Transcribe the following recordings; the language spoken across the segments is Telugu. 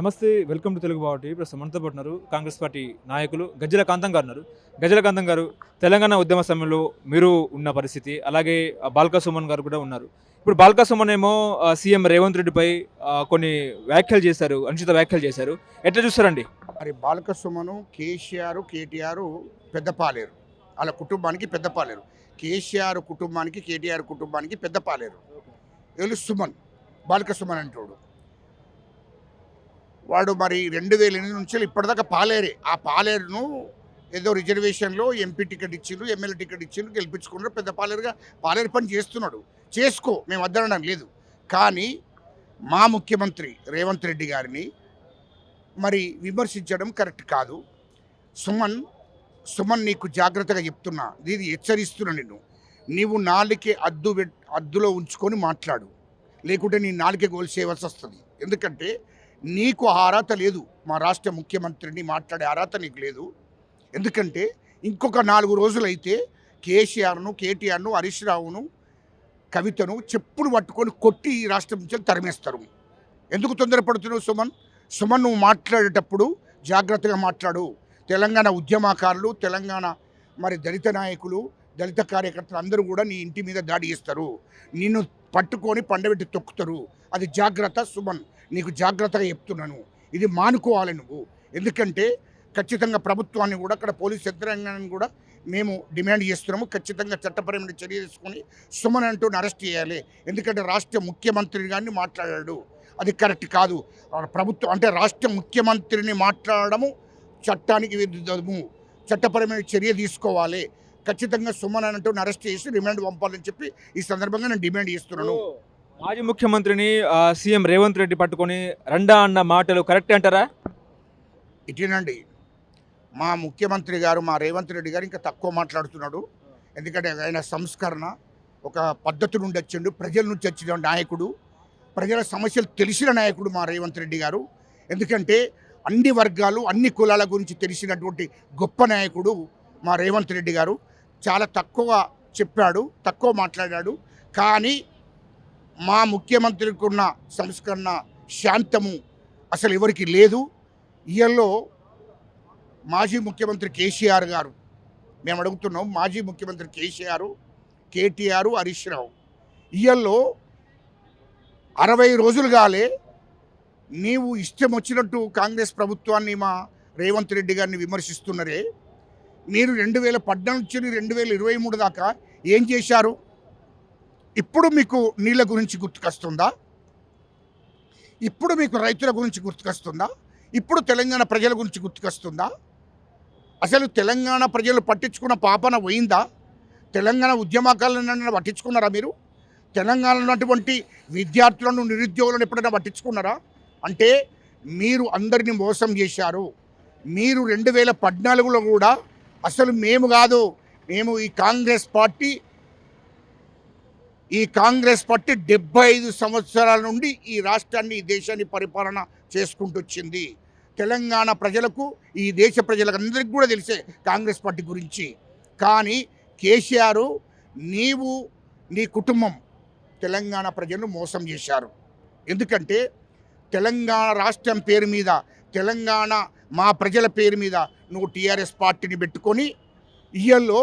నమస్తే వెల్కమ్ టు తెలుగు బావటి ప్రస్తుతం మనతో పాటు కాంగ్రెస్ పార్టీ నాయకులు గజ్జల కాంతం గారు ఉన్నారు. గజ్జల కాంతం గారు తెలంగాణ ఉద్యమ సమయంలో మీరు ఉన్న పరిస్థితి అలాగే ఆ, బాల్కా సుమన్ గారు కూడా ఉన్నారు. ఇప్పుడు బాల్కా సుమన్ ఏమో సీఎం రేవంత్ రెడ్డిపై కొన్ని వ్యాఖ్యలు చేశారు అనుచిత వ్యాఖ్యలు చేశారు. ఎట్లా చూస్తారండి? మరి బాలక సుమను కేసీఆర్ కేటీఆర్ పెద్దపాలేరు వాళ్ళ కుటుంబానికి పెద్దపాలేరు కేసీఆర్ కుటుంబానికి కేటీఆర్ కుటుంబానికి పెద్దపాలేరు వీళ్ళు సుమన్ బాలక సుమన్ అంటాడు. వాడు మరి రెండు వేల ఎనిమిది నుంచి ఇప్పటిదాకా పాలేరే. ఆ పాలేరును ఏదో రిజర్వేషన్లో ఎంపీ టికెట్ ఇచ్చిండ్రు ఎమ్మెల్యే టికెట్ ఇచ్చిండ్రు గెలిపించుకున్నారు పెద్ద పాలేరుగా పాలేరు పని చేస్తున్నాడు. చేసుకో మేము వద్దనడం లేదు. కానీ మా ముఖ్యమంత్రి రేవంత్ రెడ్డి గారిని మరి విమర్శించడం కరెక్ట్ కాదు. సుమన్ సుమన్ నీకు జాగ్రత్తగా చెప్తున్నా ఇది హెచ్చరిస్తున్నా నిన్ను. నీవు నాలుకే అద్దు అద్దులో ఉంచుకొని మాట్లాడు. లేకుంటే నీ నాలుకే గోల్ చేయవలసి వస్తుంది. ఎందుకంటే నీకు ఆ అర్హత లేదు. మా రాష్ట్ర ముఖ్యమంత్రిని మాట్లాడే అర్హత నీకు లేదు. ఎందుకంటే ఇంకొక నాలుగు రోజులైతే కేసీఆర్ను కేటీఆర్ను హరీష్ రావును కవితను చెప్పులు పట్టుకొని కొట్టి ఈ రాష్ట్రం నుంచి తరిమేస్తారు. ఎందుకు తొందరపడుతున్నావు సుమన్? సుమన్ నువ్వు మాట్లాడేటప్పుడు జాగ్రత్తగా మాట్లాడు. తెలంగాణ ఉద్యమకారులు తెలంగాణ మరి దళిత నాయకులు దళిత కార్యకర్తలు అందరూ కూడా నీ ఇంటి మీద దాడి చేస్తారు. నిన్ను పట్టుకొని పండబెట్టి తొక్కుతారు. అది జాగ్రత్త సుమన్. నీకు జాగ్రత్తగా చెప్తున్నాను ఇది మానుకోవాలి నువ్వు. ఎందుకంటే ఖచ్చితంగా ప్రభుత్వాన్ని కూడా అక్కడ పోలీస్ యంత్రాంగాన్ని కూడా మేము డిమాండ్ చేస్తున్నాము. ఖచ్చితంగా చట్టపరమైన చర్య తీసుకొని సుమన్ అంటూ అరెస్ట్ చేయాలి. ఎందుకంటే రాష్ట్ర ముఖ్యమంత్రి గారిని మాట్లాడాడు. అది కరెక్ట్ కాదు. ప్రభుత్వం అంటే రాష్ట్ర ముఖ్యమంత్రిని మాట్లాడము చట్టానికి విరుద్ధము. చట్టపరమైన చర్య తీసుకోవాలి. ఖచ్చితంగా సుమన్ అంటూ అరెస్ట్ చేసి రిమాండ్ పంపాలని చెప్పి ఈ సందర్భంగా నేను డిమాండ్ చేస్తున్నాను. మాజీ ముఖ్యమంత్రిని సీఎం రేవంత్ రెడ్డి పట్టుకొని రండా అన్న మాటలు కరెక్ట్ అంటారా? ఇటీనండి. మా ముఖ్యమంత్రి గారు మా రేవంత్ రెడ్డి గారు ఇంకా తక్కువ మాట్లాడుతున్నాడు. ఎందుకంటే ఆయన సంస్కరణ ఒక పద్ధతి నుండి వచ్చిండు ప్రజల నుంచి వచ్చిన నాయకుడు ప్రజల సమస్యలు తెలిసిన నాయకుడు మా రేవంత్ రెడ్డి గారు. ఎందుకంటే అన్ని వర్గాలు అన్ని కులాల గురించి తెలిసినటువంటి గొప్ప నాయకుడు మా రేవంత్ రెడ్డి గారు. చాలా తక్కువ చెప్పాడు తక్కువ మాట్లాడాడు. కానీ మా ముఖ్యమంత్రికి ఉన్న సంస్కరణ శాంతము అసలు ఎవరికి లేదు. ఇయల్లో మాజీ ముఖ్యమంత్రి కేసీఆర్ గారు. మేము అడుగుతున్నాం మాజీ ముఖ్యమంత్రి కేసీఆర్ కేటీఆర్ హరీష్ రావు. ఇయల్లో అరవై రోజులు కాలే నీవు ఇష్టం వచ్చినట్టు కాంగ్రెస్ ప్రభుత్వాన్ని మా రేవంత్ రెడ్డి గారిని విమర్శిస్తున్నారే. మీరు రెండు వేల పద్నాలుగు నుంచి రెండు వేల ఇరవై మూడు దాకా ఏం చేశారు? ఇప్పుడు మీకు నీళ్ళ గురించి గుర్తుకొస్తుందా? ఇప్పుడు మీకు రైతుల గురించి గుర్తుకొస్తుందా? ఇప్పుడు తెలంగాణ ప్రజల గురించి గుర్తుకొస్తుందా? అసలు తెలంగాణ ప్రజలు పట్టించుకున్న పాపన పోయిందా? తెలంగాణ ఉద్యమకాలను పట్టించుకున్నారా మీరు? తెలంగాణలో ఉన్నటువంటి విద్యార్థులను నిరుద్యోగులను ఎప్పుడైనా పట్టించుకున్నారా? అంటే మీరు అందరినీ మోసం చేశారు. మీరు రెండు వేల పద్నాలుగులో కూడా అసలు మేము కాదు. మేము ఈ కాంగ్రెస్ పార్టీ ఈ కాంగ్రెస్ పార్టీ డెబ్బై ఐదు సంవత్సరాల నుండి ఈ రాష్ట్రాన్ని ఈ దేశాన్ని పరిపాలన చేసుకుంటూ వచ్చింది తెలంగాణ ప్రజలకు ఈ దేశ ప్రజలందరికీ కూడా తెలిసే కాంగ్రెస్ పార్టీ గురించి. కానీ కేసీఆర్ నీవు నీ కుటుంబం తెలంగాణ ప్రజలను మోసం చేశారు. ఎందుకంటే తెలంగాణ రాష్ట్రం పేరు మీద తెలంగాణ మా ప్రజల పేరు మీద నువ్వు టీఆర్ఎస్ పార్టీని పెట్టుకొని ఇయ్యల్లో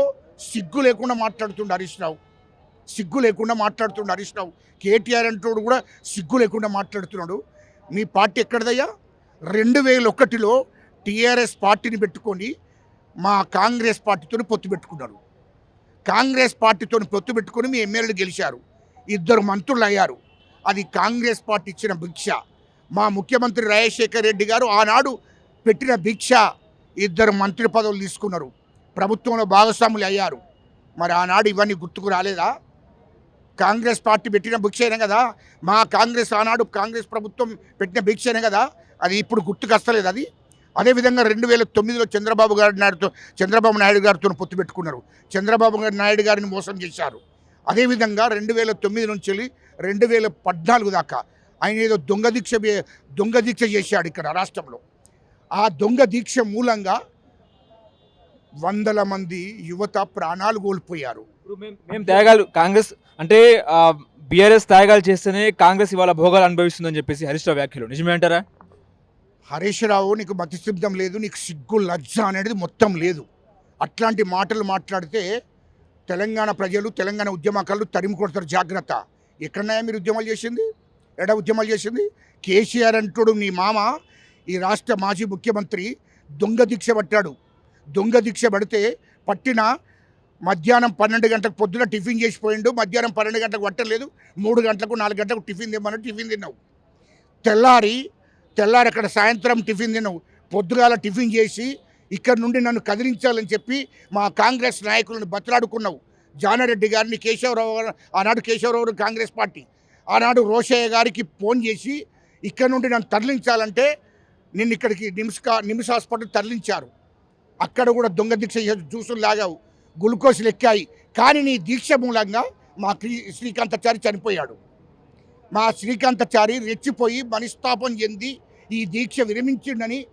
సిగ్గు లేకుండా మాట్లాడుతుండే హరీష్ రావు. సిగ్గు లేకుండా మాట్లాడుతున్నాడు హరీష్ రావు. కేటీఆర్ అంటోడు కూడా సిగ్గు లేకుండా మాట్లాడుతున్నాడు. మీ పార్టీ ఎక్కడదయ్యా? రెండు వేల ఒకటిలో టీఆర్ఎస్ పార్టీని పెట్టుకొని మా కాంగ్రెస్ పార్టీతో పొత్తు పెట్టుకున్నారు. కాంగ్రెస్ పార్టీతో పొత్తు పెట్టుకొని మీ ఎమ్మెల్యేలు గెలిచారు. ఇద్దరు మంత్రులు అయ్యారు. అది కాంగ్రెస్ పార్టీ ఇచ్చిన భిక్ష. మా ముఖ్యమంత్రి రాజశేఖర్ రెడ్డి గారు ఆనాడు పెట్టిన భిక్ష. ఇద్దరు మంత్రి పదవులు తీసుకున్నారు. ప్రభుత్వంలో భాగస్వాములు అయ్యారు. మరి ఆనాడు ఇవన్నీ గుర్తుకు రాలేదా? కాంగ్రెస్ పార్టీ పెట్టిన భిక్షనే కదా? మా కాంగ్రెస్ ఆనాడు కాంగ్రెస్ ప్రభుత్వం పెట్టిన భిక్షనే కదా? అది ఇప్పుడు గుర్తుకు వస్తలేదు అది. అదేవిధంగా రెండు వేల తొమ్మిదిలో చంద్రబాబు గారి నాయుడుతో చంద్రబాబు నాయుడు గారితో పొత్తు పెట్టుకున్నారు. చంద్రబాబు గారి నాయుడు గారిని మోసం చేశారు. అదేవిధంగా రెండు వేల తొమ్మిది నుంచి వెళ్ళి రెండు వేల పద్నాలుగు దాకా ఆయన ఏదో దొంగ దీక్ష దొంగ దీక్ష చేశాడు ఇక్కడ రాష్ట్రంలో. ఆ దొంగ దీక్ష మూలంగా వందల మంది యువత ప్రాణాలు కోల్పోయారు. ఇప్పుడు మేము మేము త్యాగాలు కాంగ్రెస్ అంటే బీఆర్ఎస్ త్యాగాలు చేస్తేనే కాంగ్రెస్ ఇవాళ భోగాలు అనుభవిస్తుందని చెప్పేసి హరీష్ రావు వ్యాఖ్యలు. నిజమే అంటారా? హరీష్ రావు నీకు మతిసిద్ధం లేదు నీకు సిగ్గు లజ్జ అనేది మొత్తం లేదు. అట్లాంటి మాటలు మాట్లాడితే తెలంగాణ ప్రజలు తెలంగాణ ఉద్యమకారులు తరిమి కొడతారు జాగ్రత్త. ఎక్కడన్నాయా మీరు ఉద్యమాలు చేసింది? ఎడ ఉద్యమాలు చేసింది? కేసీఆర్ అంటుడు నీ మామ ఈ రాష్ట్ర మాజీ ముఖ్యమంత్రి దొంగ దీక్ష పట్టాడు. దొంగ దీక్ష పడితే పట్టిన మధ్యాహ్నం పన్నెండు గంటలకు పొద్దున టిఫిన్ చేసిపోయిండు మధ్యాహ్నం పన్నెండు గంటలకు పట్టలేదు మూడు గంటలకు నాలుగు గంటలకు టిఫిన్ తిమ్మను టిఫిన్ తిన్నావు. తెల్లారి తెల్లారి అక్కడ సాయంత్రం టిఫిన్ తిన్నావు. పొద్దుగాల టిఫిన్ చేసి ఇక్కడ నుండి నన్ను కదిలించాలని చెప్పి మా కాంగ్రెస్ నాయకులను బతలాడుకున్నావు. జానారెడ్డి గారిని కేశవరావు గారు ఆనాడు కేశవరావు గారు కాంగ్రెస్ పార్టీ. ఆనాడు రోషయ్య గారికి ఫోన్ చేసి ఇక్కడ నుండి నన్ను తరలించాలంటే నిన్ను ఇక్కడికి నిమ్స్ నిమ్స్ హాస్పిటల్ తరలించారు. అక్కడ కూడా దొంగ దీక్ష జ్యూసులు లాగావు. గ్లూకోజ్లు ఎక్కాయి. కానీ నీ దీక్ష మూలంగా మా క్రీ- శ్రీకాంతాచారి చనిపోయాడు. మా శ్రీకాంతాచారి రెచ్చిపోయి మనస్తాపం చెంది ఈ దీక్ష విరమించిండని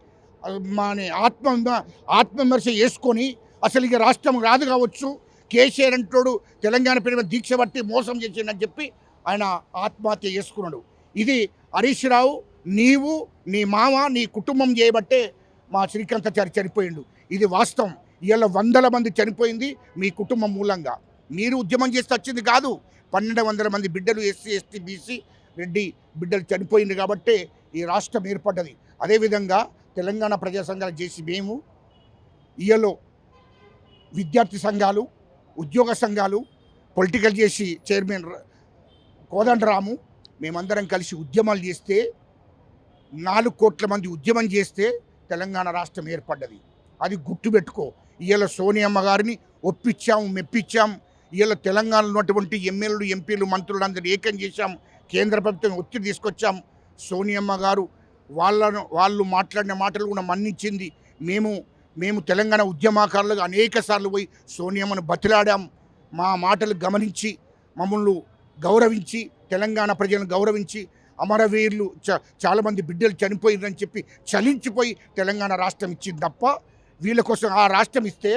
మా మన ఆత్మ ఆత్మవిమర్శ చేసుకొని అసలు ఇక రాష్ట్రం రాదు కావచ్చు. కేసీఆర్ అంటోడు తెలంగాణ పేరు మీద దీక్ష బట్టి మోసం చేసిండని చెప్పి ఆయన ఆత్మహత్య చేసుకున్నాడు. ఇది హరీష్ రావు నీవు నీ మామ నీ కుటుంబం చేయబట్టే మా శ్రీకాంతాచారి చనిపోయిండు. ఇది వాస్తవం. ఇవాళ వందల మంది చనిపోయింది మీ కుటుంబం మూలంగా. మీరు ఉద్యమం చేస్తే వచ్చింది కాదు. పన్నెండు వందల మంది బిడ్డలు ఎస్సీ ఎస్టీ బీసీ రెడ్డి బిడ్డలు చనిపోయింది కాబట్టే ఈ రాష్ట్రం ఏర్పడ్డది. అదేవిధంగా తెలంగాణ ప్రజా సంఘాలు చేసి మేము ఇయలో విద్యార్థి సంఘాలు ఉద్యోగ సంఘాలు పొలిటికల్ చేసి చైర్మన్ కోదండరాము మేమందరం కలిసి ఉద్యమాలు చేస్తే నాలుగు కోట్ల మంది ఉద్యమం చేస్తే తెలంగాణ రాష్ట్రం ఏర్పడ్డది. అది గుర్తుపెట్టుకో. ఇవాళ సోనియమ్మ గారిని ఒప్పించాం మెప్పించాము ఇవాళ తెలంగాణలో ఉన్నటువంటి ఎమ్మెల్యేలు ఎంపీలు మంత్రులు అందరూ ఏకం చేశాం. కేంద్ర ప్రభుత్వం ఒత్తిడి తీసుకొచ్చాం. సోనియమ్మ గారు వాళ్ళను వాళ్ళు మాట్లాడిన మాటలు కూడా మన్నించింది. మేము మేము తెలంగాణ ఉద్యమాకారులుగా అనేక సార్లు పోయి సోనియమ్మను బతిలాడాం. మా మాటలు గమనించి మమ్మల్ని గౌరవించి తెలంగాణ ప్రజలను గౌరవించి అమరవీరులు చ చాలామంది బిడ్డలు చనిపోయిందని చెప్పి చలించిపోయి తెలంగాణ రాష్ట్రం ఇచ్చింది తప్ప వీళ్ళ కోసం ఆ రాష్ట్రం ఇస్తే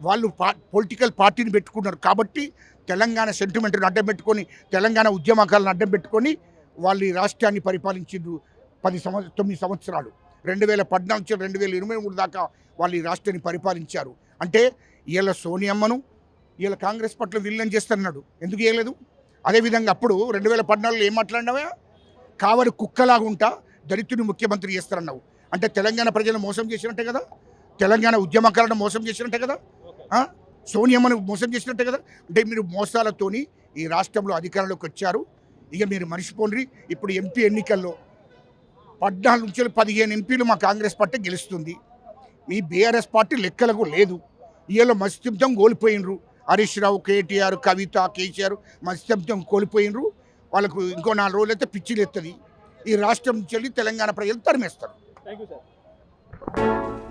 వాళ్ళు పా పొలిటికల్ పార్టీని పెట్టుకున్నారు కాబట్టి తెలంగాణ సెంటిమెంట్ను అడ్డం పెట్టుకొని తెలంగాణ ఉద్యమకాలను అడ్డం పెట్టుకొని వాళ్ళు ఈ రాష్ట్రాన్ని పరిపాలించిండ్రు పది సంవత్స తొమ్మిది సంవత్సరాలు. రెండు వేల పద్నాలుగు నుంచి రెండు వేల ఇరవై మూడు దాకా వాళ్ళు ఈ రాష్ట్రాన్ని పరిపాలించారు. అంటే వీళ్ళ సోనియమ్మను వీళ్ళ కాంగ్రెస్ పట్ల విలీనం చేస్తున్నాడు ఎందుకు చేయలేదు? అదేవిధంగా అప్పుడు రెండు వేల పద్నాలుగులో ఏం మాట్లాడినావా? కావలి కుక్కలాగా ఉంటా దళితుని ముఖ్యమంత్రి చేస్తారన్నావు అంటే తెలంగాణ ప్రజలను మోసం చేసినట్టే కదా? తెలంగాణ ఉద్యమకాలను మోసం చేసినట్టే కదా? సోనియమ్మను మోసం చేసినట్టే కదా? అంటే మీరు మోసాలతోని ఈ రాష్ట్రంలో అధికారంలోకి వచ్చారు. ఇక మీరు మర్చిపోండి ఇప్పుడు ఎంపీ ఎన్నికల్లో పద్నాలుగు నుంచి పదిహేను ఎంపీలు మా కాంగ్రెస్ పార్టీ గెలుస్తుంది. మీ బీఆర్ఎస్ పార్టీ లెక్కలకు లేదు. వీళ్ళు మస్తిత్వం కోల్పోయినరు. హరీష్ రావు కేటీఆర్ కవిత కేసీఆర్ మస్తిత్వం కోల్పోయినరు. వాళ్ళకు ఇంకో నాలుగు రోజులు అయితే పిచ్చిలు ఎత్తది ఈ రాష్ట్రం నుంచి వెళ్ళి తెలంగాణ ప్రజలు తరిమేస్తారు. Thank you sir